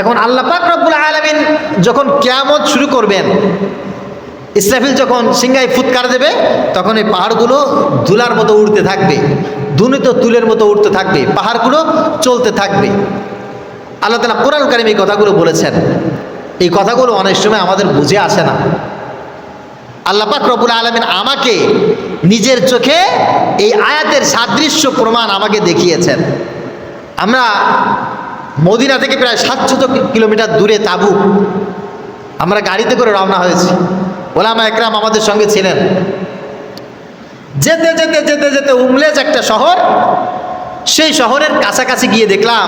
এখন আল্লাহ পাক রব্বুল আলমিন যখন কেয়ামত শুরু করবেন, ইসরাফিল যখন সিংহায় ফুৎকার দেবে, তখন এই পাহাড়গুলো ধুলার মতো উড়তে থাকবে দুনিত তুলের মতো উঠতে থাকবে, পাহাড়গুলো চলতে থাকবে। আল্লাহ তালা কোরআন কারিম এই কথাগুলো বলেছেন। এই কথাগুলো অনেক সময় আমাদের বুঝে আসে না। আল্লাহ পাক রব্বুল আলমিন আমাকে নিজের চোখে এই আয়াতের সাদৃশ্য প্রমাণ আমাকে দেখিয়েছেন। আমরা মদিনা থেকে প্রায় সাতশত কিলোমিটার দূরে তাবু আমরা গাড়িতে করে রওনা হয়েছি। ওলামা একরাম আমাদের সঙ্গে ছিলেন। যেতে যেতে যেতে যেতে উমলেজ একটা শহর। সেই শহরের কাছাকাছি গিয়ে দেখলাম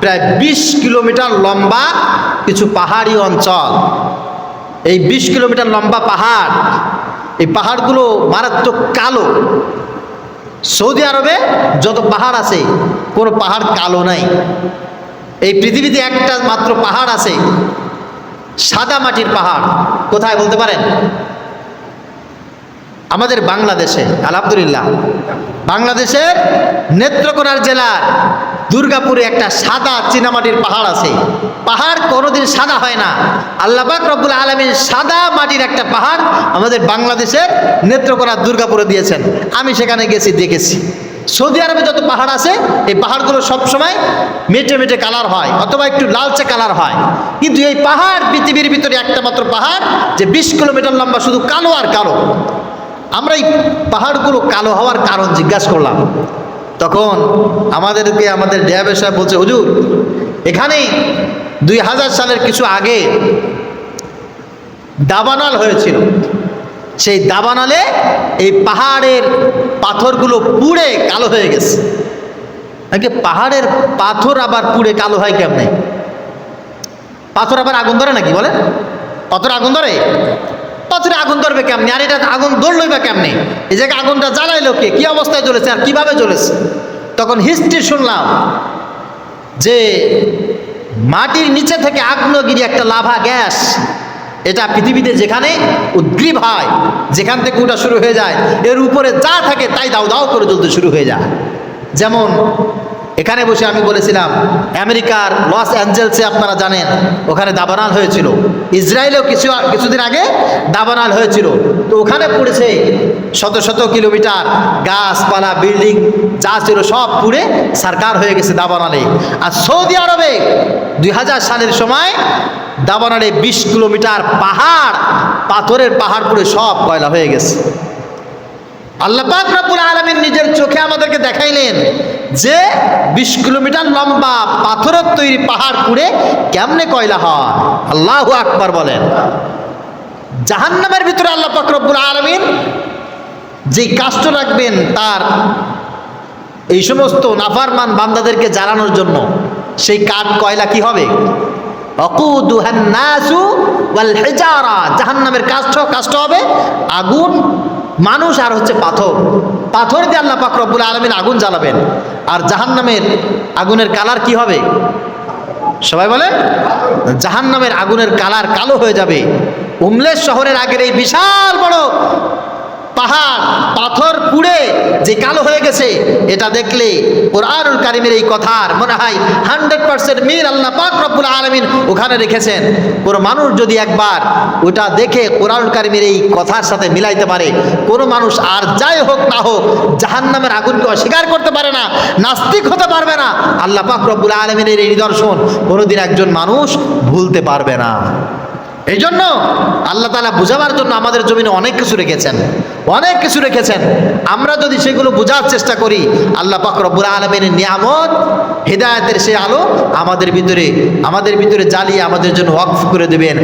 প্রায় বিশ কিলোমিটার লম্বা কিছু পাহাড়ি অঞ্চল। এই বিশ কিলোমিটার লম্বা পাহাড়, এই পাহাড়গুলো মারাত্মক কালো। সৌদি আরবে যত পাহাড় আছে, কোনো পাহাড় কালো নাই। এই পৃথিবীতে একটা মাত্র পাহাড় আছে, সাদা মাটির পাহাড়। কোথায় বলতে পারেন? আমাদের বাংলাদেশে, আলহামদুলিল্লাহ। বাংলাদেশের নেত্রকোনার জেলার দুর্গাপুরে একটা সাদা চীনামাটির পাহাড় আছে। পাহাড় কোনোদিন সাদা হয় না। আল্লাহবাক রব্বুল আলমীর সাদা মাটির একটা পাহাড় আমাদের বাংলাদেশের নেত্রকোনার দুর্গাপুরে দিয়েছেন। আমি সেখানে গেছি, দেখেছি। সৌদি আরবে যত পাহাড় আছে, এই পাহাড়গুলো সবসময় মেটে মেটে কালার হয়, অথবা একটু লালচে কালার হয়। কিন্তু এই পাহাড় পৃথিবীর ভিতরে একটা মাত্র পাহাড়, যে বিশ কিলোমিটার লম্বা শুধু কালো আর কালো। আমরা এই পাহাড়গুলো কালো হওয়ার কারণ জিজ্ঞাসা করলাম। তখন আমাদেরকে, আমাদের ড্যাবে সাহেব বলছে, হুজুর এখানে দুই হাজার সালের কিছু আগে দাবানাল হয়েছিল। সেই দাবানালে এই পাহাড়ের পাথরগুলো পুড়ে কালো হয়ে গেছে। নাকি পাহাড়ের পাথর আবার পুড়ে কালো হয় কেমনে? পাথর আবার আগুন ধরে নাকি বলে পাথর আগুন ধরে? পাথরে আগুন ধরবে কেমনি? আর এটা আগুন ধরলই বা কেমনি? এই জায়গায় আগুনটা জ্বালাইলো কে? কি অবস্থায় জ্বলেছে আর কীভাবে জ্বলেছে? তখন হিস্ট্রি শুনলাম যে মাটির নিচে থেকে আগ্নেয়গিরি একটা লাভা গ্যাস, এটা পৃথিবীতে যেখানে উদ্গ্রীব হয়, যেখান থেকে ওটা শুরু হয়ে যায়, এর উপরে যা থাকে তাই দাও দাও করে জ্বলতে শুরু হয়ে যায়। যেমন এখানে বসে আমি বলেছিলাম, আমেরিকার লস অ্যাঞ্জেলসে আপনারা জানেন, ওখানে দাবানাল হয়েছিল। ইসরায়েলেও কিছু, কিছুদিন আগে দাবানাল হয়েছিল। তো ওখানে পড়েছে শত শত কিলোমিটার গাছপালা, বিল্ডিং, যা ছিল সব পুড়ে সরকার হয়ে গেছে দাবানালে। আর সৌদি আরবে দুই হাজার সালের সময় দাবানালে বিশ কিলোমিটার পাহাড়, পাথরের পাহাড় পুড়ে সব কয়লা হয়ে গেছে। আল্লাহ রব্বুল নিজের চোখে আমাদেরকে দেখাইলেন যে বিশ কিলোমিটার লম্বা পাথরের তৈরি পাহাড় পুড়ে কেমনে কয়লা হয়? আল্লাহ আকবার বলেন। জাহান্নামের ভিতরে আল্লাহ পাক রব্বুল আলমিন যেই কাষ্ট রাখবেন তার এই সমস্ত নাফারমান বান্দাদেরকে জ্বালানোর জন্য সেই কাঠ কয়লা কি হবে? জাহান্নামের কাষ্ট কাষ্ট হবে আগুন মানুষ আর হচ্ছে পাথর। পাথর দিয়ে আল্লাহ পাক রব্বুল আলমিন আগুন জ্বালাবেন। আর জাহান্নামের আগুনের কালার কি হবে? সবাই বলে? জাহান্নামের আগুনের কালার কালো হয়ে যাবে। উমলেশ শহরের আগের এই বিশাল বড় পাহাড়, পাথর যে কালো হয়ে গেছে, এটা দেখলে কোরআনুল কারিমের এই কথার মনে হয় হান্ড্রেড পার্সেন্ট মিল আল্লাহ পাক রব্বুল আলমিন ওখানে রেখেছেন। কোনো মানুষ যদি একবার ওটা দেখে কোরআনুল কারিমের এই কথার সাথে মিলাইতে পারে, কোনো মানুষ আর যাই হোক না হোক জাহান্নামের আগুনকে অস্বীকার করতে পারে না, নাস্তিক হতে পারবে না, আল্লাহ পাক রব্বুল আলমিনের এই নিদর্শন কোনোদিন একজন মানুষ ভুলতে পারবে না। এই জন্য আল্লাহ তালা বুঝাবার জন্য আমাদের জমিনে অনেক কিছু রেখেছেন, অনেক কিছু রেখেছেন। আমরা যদি সেগুলো বোঝার চেষ্টা করি, আল্লাহ পাক রব্বুল আলমের নিয়ামত, হেদায়তের সে আলো আমাদের ভিতরে আমাদের ভিতরে জ্বালিয়ে আমাদের জন্য ওয়াকফ করে দেবেন।